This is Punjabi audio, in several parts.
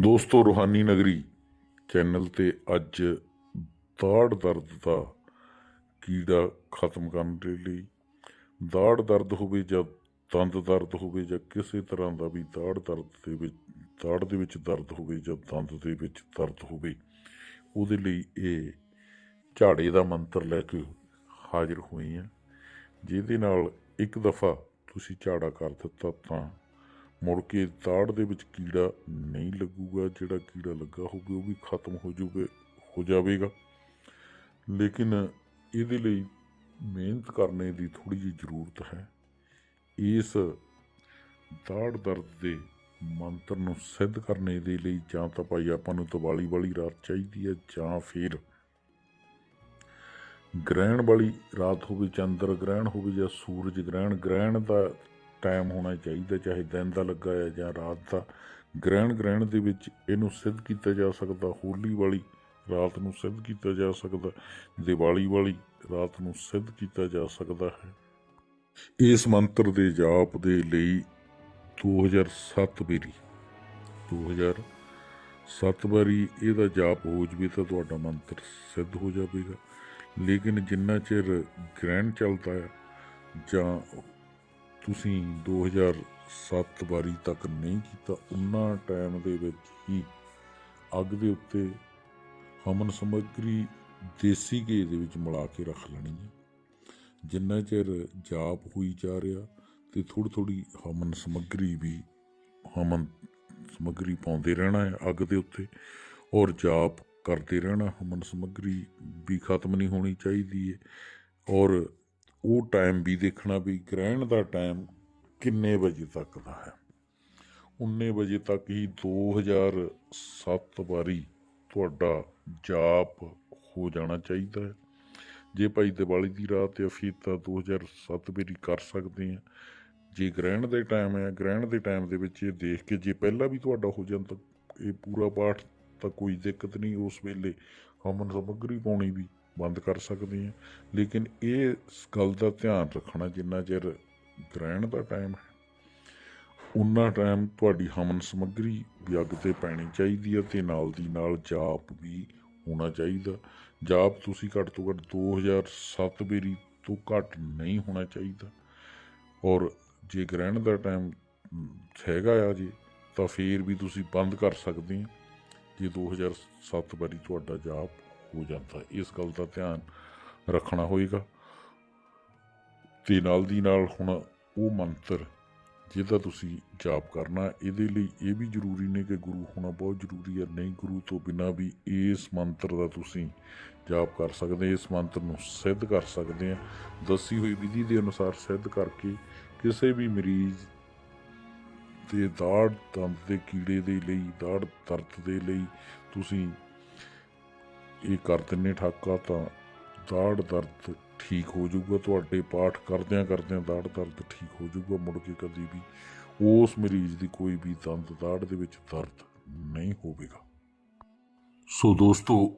ਦੋਸਤੋ, ਰੂਹਾਨੀ ਨਗਰੀ ਚੈਨਲ ਤੇ ਅੱਜ ਦਾੜ ਦਰਦ ਦਾ ਕੀੜਾ ਖਤਮ ਕਰਨ ਦੇ ਲਈ ਦਾੜ ਦਰਦ ਹੋਵੇ ਜਾਂ ਦੰਦ ਦਰਦ ਹੋਵੇ ਜਾਂ ਕਿਸੇ ਤਰ੍ਹਾਂ ਦਾ ਵੀ ਦਾੜ ਦਰਦ ਦੇ ਵਿੱਚ, ਦਾੜ ਦੇ ਵਿੱਚ ਦਰਦ ਹੋਵੇ ਜਾਂ ਦੰਦ ਦੇ ਵਿੱਚ ਦਰਦ ਹੋਵੇ, ਉਹਦੇ ਲਈ ਇਹ ਝਾੜੇ ਦਾ ਮੰਤਰ ਲੈ ਕੇ ਹਾਜ਼ਰ ਹੋਏ ਆ ਜਿਹਦੇ ਨਾਲ ਇੱਕ ਦਫਾ ਤੁਸੀਂ ਝਾੜਾ ਕਰ ਦਿੱਤਾ ਤਾਂ ਮੁੜ ਕੇ ਦਾੜ ਦੇ ਵਿੱਚ ਕੀੜਾ ਨਹੀਂ ਲੱਗੂਗਾ, ਜਿਹੜਾ ਕੀੜਾ ਲੱਗਾ ਹੋਵੇ ਉਹ ਵੀ ਖਤਮ ਹੋ ਜਾਊਗਾ ਹੋ ਜਾਵੇਗਾ। ਲੇਕਿਨ ਇਹਦੇ ਲਈ ਮਿਹਨਤ ਕਰਨੇ ਦੀ ਥੋੜੀ ਜਿਹੀ ਜ਼ਰੂਰਤ ਹੈ। ਇਸ ਦਾੜ ਦਰਦ ਦੇ ਮੰਤਰ ਨੂੰ ਸਿੱਧ ਕਰਨੇ ਦੇ ਲਈ ਜਾਂ ਤਾਂ ਭਾਈ ਆਪਾਂ ਨੂੰ ਦੀਵਾਲੀ ਵਾਲੀ ਰਾਤ ਚਾਹੀਦੀ ਹੈ, ਜਾਂ ਫਿਰ ਗ੍ਰਹਿਣ ਵਾਲੀ ਰਾਤ ਹੋਵੇ, ਚੰਦਰ ਗ੍ਰਹਿਣ ਹੋਵੇ ਜਾਂ ਸੂਰਜ ਗ੍ਰਹਿਣ ਗ੍ਰਹਿਣ ਦਾ ਟਾਈਮ ਹੋਣਾ ਚਾਹੀਦਾ, ਚਾਹੇ ਦਿਨ ਦਾ ਲੱਗਾ ਹੈ ਜਾਂ ਰਾਤ ਦਾ। ਗ੍ਰਹਿਣ ਗ੍ਰਹਿਣ ਦੇ ਵਿੱਚ ਇਹਨੂੰ ਸਿੱਧ ਕੀਤਾ ਜਾ ਸਕਦਾ, ਹੋਲੀ ਵਾਲੀ ਰਾਤ ਨੂੰ ਸਿੱਧ ਕੀਤਾ ਜਾ ਸਕਦਾ, ਦੀਵਾਲੀ ਵਾਲੀ ਰਾਤ ਨੂੰ ਸਿੱਧ ਕੀਤਾ ਜਾ ਸਕਦਾ ਹੈ। ਇਸ ਮੰਤਰ ਦੇ ਜਾਪ ਦੇ ਲਈ 2007 ਵੇਰੀ 2007 ਵਾਰੀ ਇਹਦਾ ਜਾਪ ਹੋ ਜਵੇ ਤਾਂ ਤੁਹਾਡਾ ਮੰਤਰ ਸਿੱਧ ਹੋ ਜਾਵੇਗਾ। ਲੇਕਿਨ ਜਿੰਨਾ ਚਿਰ ਗ੍ਰਹਿਣ ਚੱਲਦਾ ਹੈ ਜਾਂ ਤੁਸੀਂ 2007 ਵਾਰੀ ਤੱਕ ਨਹੀਂ ਕੀਤਾ ਉਨਾ ਟਾਈਮ ਦੇ ਵਿੱਚ ਹੀ ਅੱਗ ਦੇ ਉੱਤੇ ਹਮਨ ਸਮੱਗਰੀ ਦੇਸੀ ਘੀ ਦੇ ਵਿੱਚ ਮਿਲਾ ਕੇ ਰੱਖ ਲੈਣੀ ਹੈ। ਜਿੰਨਾ ਚਿਰ ਜਾਪ ਹੋਈ ਜਾ ਰਿਹਾ ਤੇ ਥੋੜੀ ਥੋੜੀ ਹਮਨ ਸਮੱਗਰੀ ਵੀ, ਹਮਨ ਸਮੱਗਰੀ ਪਾਉਂਦੇ ਰਹਿਣਾ ਹੈ ਅੱਗ ਦੇ ਉੱਤੇ ਔਰ ਜਾਪ ਕਰਦੇ ਰਹਿਣਾ, ਹਮਨ ਸਮੱਗਰੀ ਵੀ ਖਤਮ ਨਹੀਂ ਹੋਣੀ ਚਾਹੀਦੀ ਹੈ ਔਰ ਉਹ ਟਾਈਮ ਵੀ ਦੇਖਣਾ ਵੀ ਗ੍ਰਹਿਣ ਦਾ ਟਾਈਮ ਕਿੰਨੇ ਵਜੇ ਤੱਕ ਦਾ ਹੈ। ਉਨੇ ਵਜੇ ਤੱਕ ਹੀ 2007 ਵਾਰੀ ਤੁਹਾਡਾ ਜਾਪ ਹੋ ਜਾਣਾ ਚਾਹੀਦਾ ਹੈ। ਜੇ ਭਾਈ ਦੀਵਾਲੀ ਦੀ ਰਾਤ ਜਾਂ ਫਿਰ ਤਾਂ 2007 ਵਾਰੀ ਕਰ ਸਕਦੇ ਆ ਜੇ ਗ੍ਰਹਿਣ ਦੇ ਟਾਈਮ ਹੈ, ਗ੍ਰਹਿਣ ਦੇ ਟਾਈਮ ਦੇ ਵਿੱਚ ਇਹ ਦੇਖ ਕੇ ਜੇ ਪਹਿਲਾਂ ਵੀ ਤੁਹਾਡਾ ਹੋ ਜਾਂਦਾ ਇਹ ਪੂਰਾ ਪਾਠ ਤਾਂ ਕੋਈ ਦਿੱਕਤ ਨਹੀਂ, ਉਸ ਵੇਲੇ ਹਮਨ ਸਮੱਗਰੀ ਪਾਉਣੀ ਵੀ ਬੰਦ ਕਰ ਸਕਦੇ ਆ ਲੇਕਿਨ ਇਹ ਗੱਲ ਦਾ ਧਿਆਨ ਰੱਖਣਾ ਜਿੰਨਾ ਚਿਰ ਗ੍ਰਹਿਣ ਦਾ ਟਾਈਮ ਹੈ, ਉਨਾ ਟਾਈਮ ਤੁਹਾਡੀ ਹਮਨ ਸਮੱਗਰੀ ਵੀ ਅੱਗ ਤੇ ਪੈਣੀ ਚਾਹੀਦੀ ਹੈ ਤੇ ਨਾਲ ਦੀ ਨਾਲ ਜਾਪ ਵੀ ਹੋਣਾ ਚਾਹੀਦਾ। ਜਾਪ ਤੁਸੀਂ ਘੱਟ ਤੋਂ ਘੱਟ 2007 ਵੇਰੀ ਤੋਂ ਘੱਟ ਨਹੀਂ ਹੋਣਾ ਚਾਹੀਦਾ। ਔਰ ਜੇ ਗ੍ਰਹਿਣ ਦਾ ਟਾਈਮ ਹੈਗਾ ਆ ਜੀ, ਤਾਂ ਫੇਰ ਵੀ ਤੁਸੀਂ ਬੰਦ ਕਰ ਸਕਦੇ ਹੋ ਜੇ 2007 ਵਾਰੀ ਤੁਹਾਡਾ ਜਾਪ ਹੋ ਜਾਂਦਾ ਇਸ ਗੱਲ ਦਾ ਧਿਆਨ ਰੱਖਣਾ ਹੋਏਗਾ। ਤੇ ਨਾਲ ਦੀ ਨਾਲ ਹੁਣ ਉਹ ਮੰਤਰ ਜਿਹਦਾ ਤੁਸੀਂ ਜਾਪ ਕਰਨਾ, ਇਹਦੇ ਲਈ ਇਹ ਵੀ ਜ਼ਰੂਰੀ ਨੇ ਕਿ ਗੁਰੂ ਹੋਣਾ ਬਹੁਤ ਜ਼ਰੂਰੀ ਹੈ। ਨਹੀਂ, ਗੁਰੂ ਤੋਂ ਬਿਨਾ ਵੀ ਇਸ ਮੰਤਰ ਦਾ ਤੁਸੀਂ ਜਾਪ ਕਰ ਸਕਦੇ ਇਸ ਮੰਤਰ ਨੂੰ ਸਿੱਧ ਕਰ ਸਕਦੇ ਆ ਦੱਸੀ ਹੋਈ ਵਿਧੀ ਦੇ ਅਨੁਸਾਰ ਸਿੱਧ ਕਰਕੇ ਕਿਸੇ ਵੀ ਮਰੀਜ਼ ਦੇ ਦਾੜ ਦੰਦ ਦੇ ਕੀੜੇ ਦੇ ਲਈ ਦਾੜ ਦਰਦ ਦੇ ਲਈ ਤੁਸੀਂ ਇਹ ਕਰ ਦਿੰਨੇ ਠਾਕਾ ਤਾਂ ਦਾੜ ਦਰਦ ਠੀਕ ਹੋ ਜਾਊਗਾ। ਤੁਹਾਡੇ ਪਾਠ ਕਰਦਿਆਂ ਕਰਦਿਆਂ ਦਾੜ ਦਰਦ ਠੀਕ ਹੋ ਜਾਊਗਾ। ਮੁੜ ਕੇ ਕਦੀ ਵੀ ਉਸ ਮਰੀਜ਼ ਦੀ ਕੋਈ ਵੀ ਦੰਦ ਦਾੜ ਦੇ ਵਿੱਚ ਦਰਦ ਨਹੀਂ ਹੋਵੇਗਾ। ਸੋ ਦੋਸਤੋ,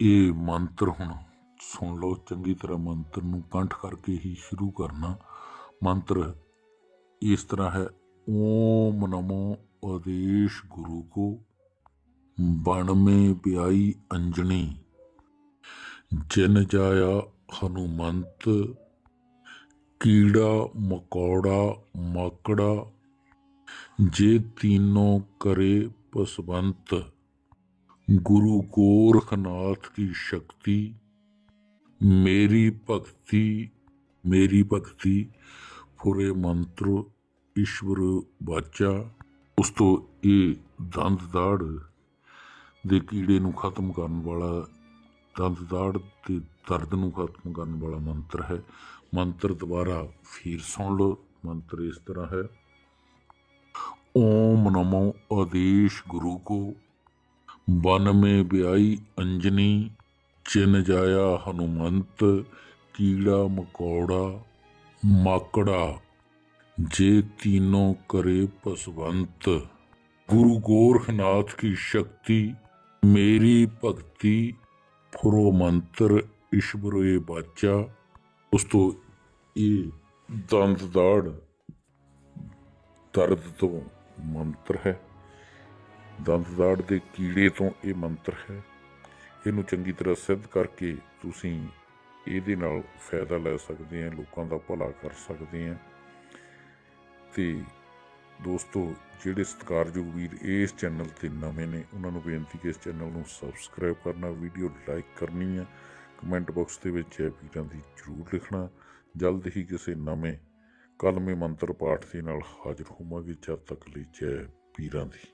ਇਹ ਮੰਤਰ ਹੁਣ ਸੁਣ ਲਓ, ਚੰਗੀ ਤਰ੍ਹਾਂ ਮੰਤਰ ਨੂੰ ਕੰਠ ਕਰਕੇ ਹੀ ਸ਼ੁਰੂ ਕਰਨਾ। ਮੰਤਰ ਇਸ ਤਰ੍ਹਾਂ ਹੈ, ਓਮ ਨਮੋ ਆਦੇਸ਼ ਗੁਰੂ ਕੋ ਬਣ ਮੇ ਵਿਆਈ ਅੰਜਣੀ। ਜਿਨ ਜਾਇਆ ਹਨੂਮੰਤ, ਕੀੜਾ ਮਕੌੜਾ ਮਾਕੜਾ, ਜੇ ਤੀਨੋਂ ਕਰੇ ਪਸਵੰਤ। ਗੁਰੂ ਗੋਰਖਨਾਥ ਕੀ ਸ਼ਕਤੀ, ਮੇਰੀ ਭਗਤੀ ਮੇਰੀ ਭਗਤੀ, ਫੁਰੇ ਮੰਤਰ ਈਸ਼ਵਰ ਵਾਚਾ। ਉਸ ਤੋਂ ਇਹ ਦੰਦ ਦਾੜ ਦੇ ਕੀੜੇ ਨੂੰ ਖਤਮ ਕਰਨ ਵਾਲਾ ਦੰਦ ਦਾੜ ਤੇ ਦਰਦ ਨੂੰ ਖਤਮ ਕਰਨ ਵਾਲਾ ਮੰਤਰ ਹੈ। ਮੰਤਰ ਦੁਬਾਰਾ ਫਿਰ ਸੁਣ ਲਓ, ਮੰਤਰ ਇਸ ਤਰ੍ਹਾਂ ਹੈ। ਓਮ ਨਮੋ ਆਦੇਸ਼ ਗੁਰੂ ਕੋ ਬਨ ਮੇ ਬਿਆਈ ਅੰਜਨੀ, ਚਿਨ ਜਾਇਆ ਹਨੂਮੰਤ, ਕੀੜਾ ਮਕੌੜਾ, ਮਾਕੜਾ, ਜੇ ਤੀਨੋਂ ਕਰੇ ਪਸਵੰਤ। ਗੁਰੂ ਗੋਰਖਨਾਥ ਕੀ ਸ਼ਕਤੀ ਮੇਰੀ ਭਗਤੀ ਫਰੋ ਮੰਤਰ ਈਸ਼ਵਰੋ ਏ ਬਾਚਾ ਉਸ ਤੋਂ ਇਹ ਦੰਦ ਦਾੜ, ਦਰਦ ਤੋਂ ਮੰਤਰ ਹੈ। ਦੰਦ ਦਾੜ ਦੇ ਕੀੜੇ ਤੋਂ ਇਹ ਮੰਤਰ ਹੈ। ਇਹਨੂੰ ਚੰਗੀ ਤਰ੍ਹਾਂ ਸਿੱਧ ਕਰਕੇ ਤੁਸੀਂ ਇਹਦੇ ਨਾਲ ਫਾਇਦਾ ਲੈ ਸਕਦੇ ਆ, ਲੋਕਾਂ ਦਾ ਭਲਾ ਕਰ ਸਕਦੇ ਆ। ਤੇ ਦੋਸਤੋ, ਜਿਹੜੇ ਸਤਿਕਾਰਯੋਗ ਵੀਰ ਇਸ ਚੈਨਲ ਤੇ ਨਵੇਂ ਨੇ, ਉਹਨਾਂ ਨੂੰ ਬੇਨਤੀ ਕਿ ਇਸ ਚੈਨਲ ਨੂੰ ਸਬਸਕ੍ਰਾਈਬ ਕਰਨਾ, ਵੀਡੀਓ ਲਾਈਕ ਕਰਨੀ ਆ। ਕਮੈਂਟ ਬਾਕਸ ਦੇ ਵਿੱਚ ਜੈ ਪੀਰਾਂ ਦੀ ਜਰੂਰ ਲਿਖਣਾ। ਜਲਦ ਹੀ ਕਿਸੇ ਨਵੇਂ ਕਲਮੇ ਮੰਤਰ ਪਾਠ ਦੇ ਨਾਲ ਹਾਜ਼ਰ ਹੋਵਾਂਗੇ। ਜਦ ਤੱਕ ਲਈ ਜੈ ਪੀਰਾਂ ਦੀ।